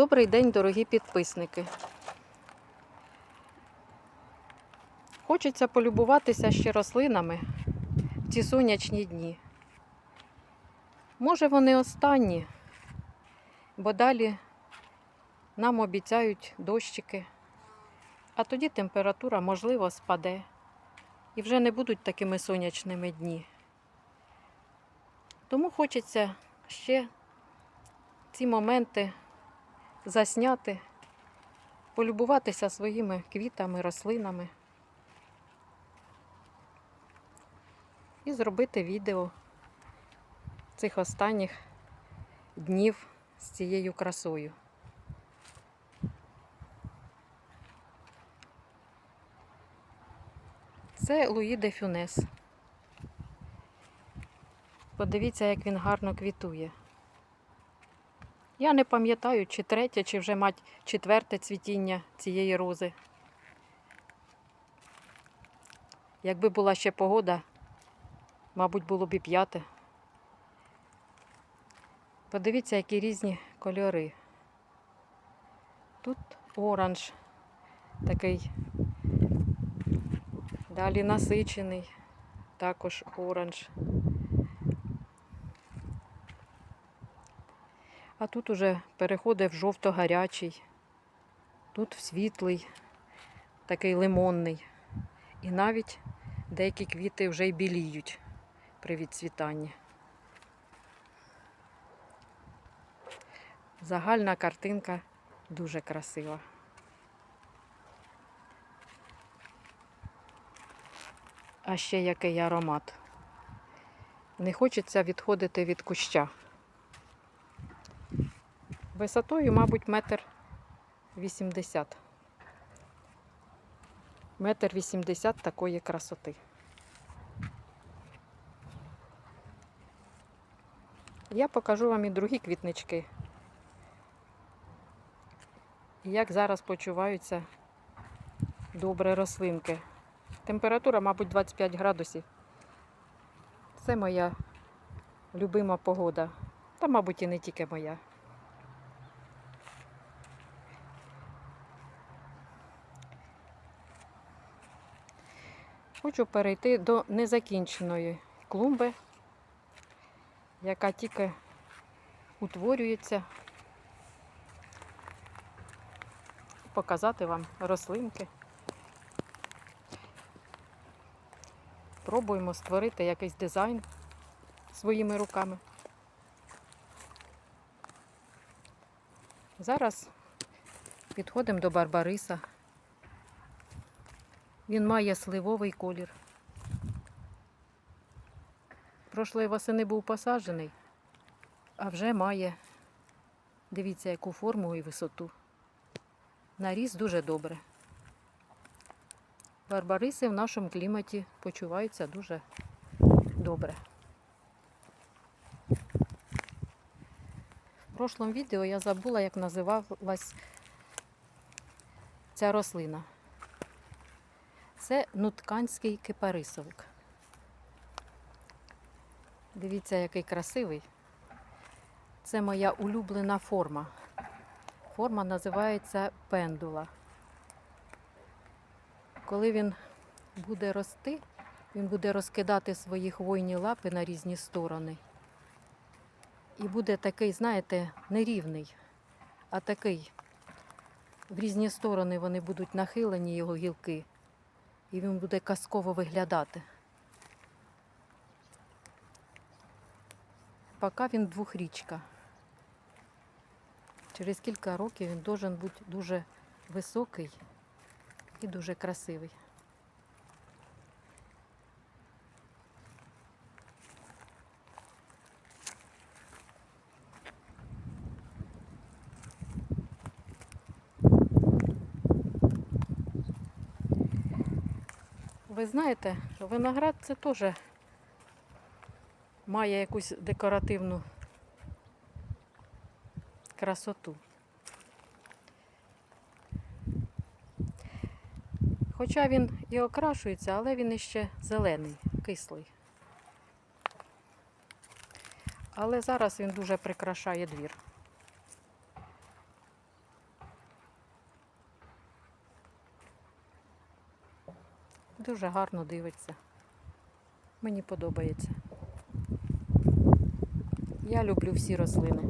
Добрий день, дорогі підписники. Хочеться полюбуватися ще рослинами в ці сонячні дні. Може, вони останні, бо далі нам обіцяють дощики, а тоді температура, можливо, спаде і вже не будуть такими сонячними дні. Тому хочеться ще ці моменти засняти, полюбуватися своїми квітами, рослинами і зробити відео цих останніх днів з цією красою. Це Луї де Фюнес. Подивіться, як він гарно квітує. Я не пам'ятаю, чи третє, чи вже мать четверте цвітіння цієї рози. Якби була ще погода, мабуть, було б і п'яте. Подивіться, які різні кольори. Тут оранж такий, далі насичений, також оранж. А тут уже переходить в жовто-гарячий, тут в світлий, такий лимонний. І навіть деякі квіти вже й біліють при відцвітанні. Загальна картинка дуже красива. А ще який аромат. Не хочеться відходити від куща. Висотою, мабуть, метр вісімдесят. Метр вісімдесят такої красоти. Я покажу вам і другі квітнички. Як зараз почуваються добре рослинки. Температура, мабуть, 25 градусів. Це моя любима погода. Та, мабуть, і не тільки моя. Хочу перейти до незакінченої клумби, яка тільки утворюється. Показати вам рослинки. Пробуємо створити якийсь дизайн своїми руками. Зараз підходимо до Барбариса. Він має сливовий колір. Прошлої восени був посаджений, а вже має, дивіться, яку форму і висоту. Наріс дуже добре. Барбариси в нашому кліматі почуваються дуже добре. В прошлому відео я забула, як називалась ця рослина. Це нутканський кипарисовик. Дивіться, який красивий. Це моя улюблена форма. Форма називається пендула. Коли він буде рости, він буде розкидати свої хвойні лапи на різні сторони. І буде такий, знаєте, нерівний, а такий. В різні сторони вони будуть нахилені, його гілки і він буде казково виглядати. Поки він двохрічка. Через кілька років він должен бути дуже високий і дуже красивий. Ви знаєте, виноград це теж має якусь декоративну красоту. Хоча він і окрашується, але він іще зелений, кислий. Але зараз він дуже прикрашає двір. Дуже гарно дивиться. Мені подобається. Я люблю всі рослини.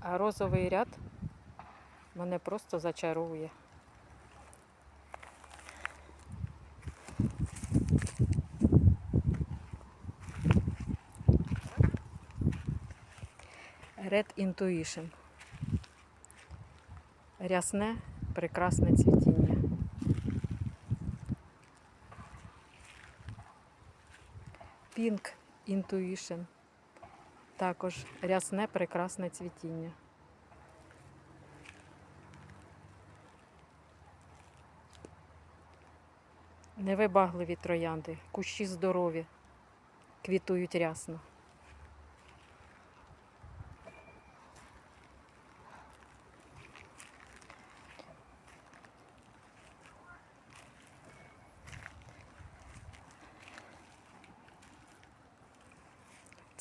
А розовий ряд мене просто зачаровує. Red Intuition. Рясне, прекрасне цвітіння. Pink Intuition. Також рясне, прекрасне цвітіння. Невибагливі троянди, кущі здорові, квітують рясно.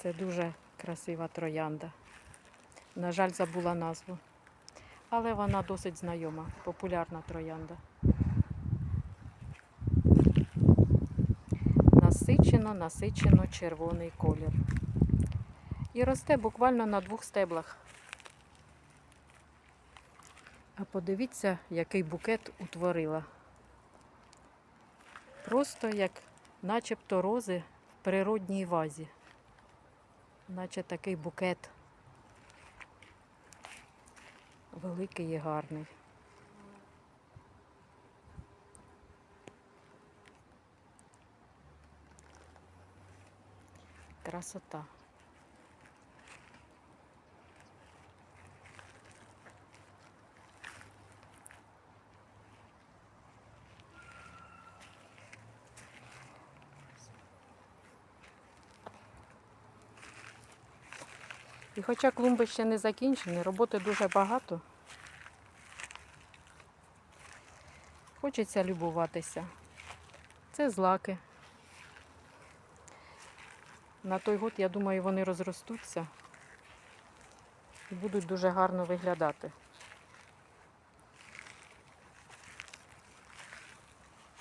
Це дуже красива троянда. На жаль, забула назву. Але вона досить знайома, популярна троянда. Насичено, насичено червоний колір. І росте буквально на двох стеблах. А подивіться, який букет утворила. Просто як начебто рози в природній вазі наче такий букет. Великий і гарний. Красота. І хоча клумби ще не закінчені, роботи дуже багато. Хочеться любуватися. Це злаки. На той год, я думаю, вони розростуться і будуть дуже гарно виглядати.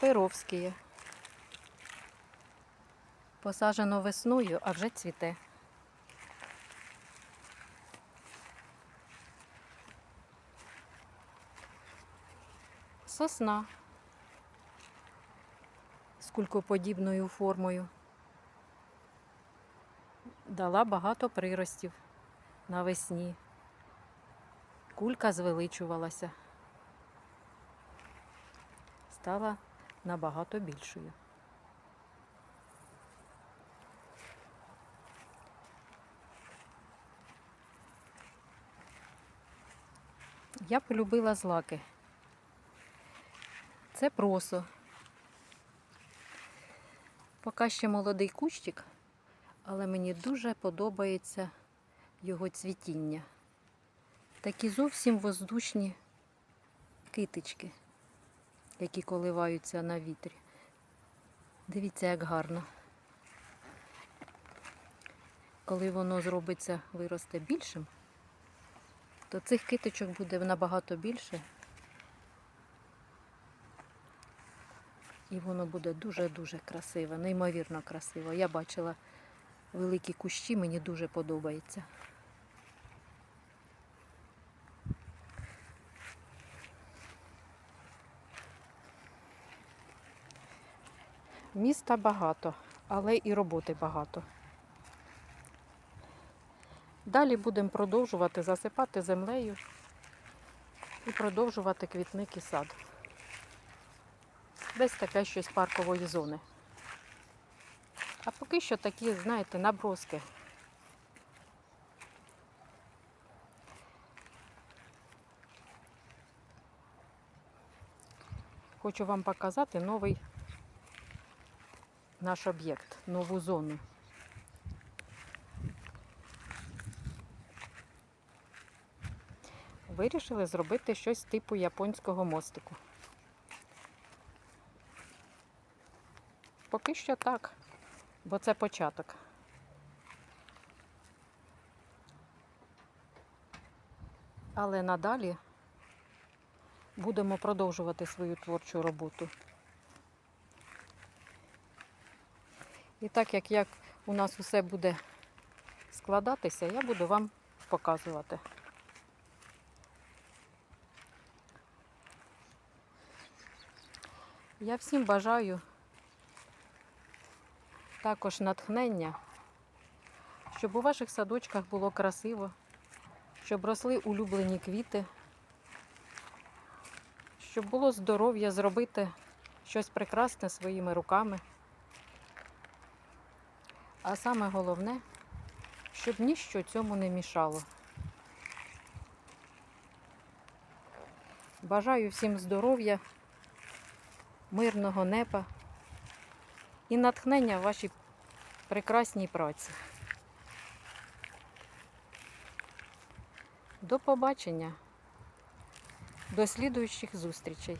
Перовські. Посаджено весною, а вже цвіте. Сосна з кулькоподібною формою. Дала багато приростів навесні. Кулька звеличувалася. Стала набагато більшою. Я полюбила злаки. Це просо. Поки ще молодий кущик, але мені дуже подобається його цвітіння. Такі зовсім воздушні китички, які коливаються на вітрі. Дивіться, як гарно. Коли воно зробиться, виросте більшим, то цих китичок буде набагато більше. І воно буде дуже-дуже красиве, неймовірно красиво. Я бачила великі кущі, мені дуже подобається. Міста багато, але і роботи багато. Далі будемо продовжувати засипати землею і продовжувати квітник і сад. Десь таке щось паркової зони. А поки що такі, знаєте, наброски. Хочу вам показати новий наш об'єкт, нову зону. Вирішили зробити щось типу японського мостику. Поки що так, бо це початок. Але надалі будемо продовжувати свою творчу роботу. І так як, як у нас усе буде складатися, я буду вам показувати. Я всім бажаю також натхнення, щоб у ваших садочках було красиво, щоб росли улюблені квіти, щоб було здоров'я зробити щось прекрасне своїми руками. А саме головне, щоб ніщо цьому не мішало. Бажаю всім здоров'я, мирного неба і натхнення в вашій прекрасній праці. До побачення, до слідуючих зустрічей.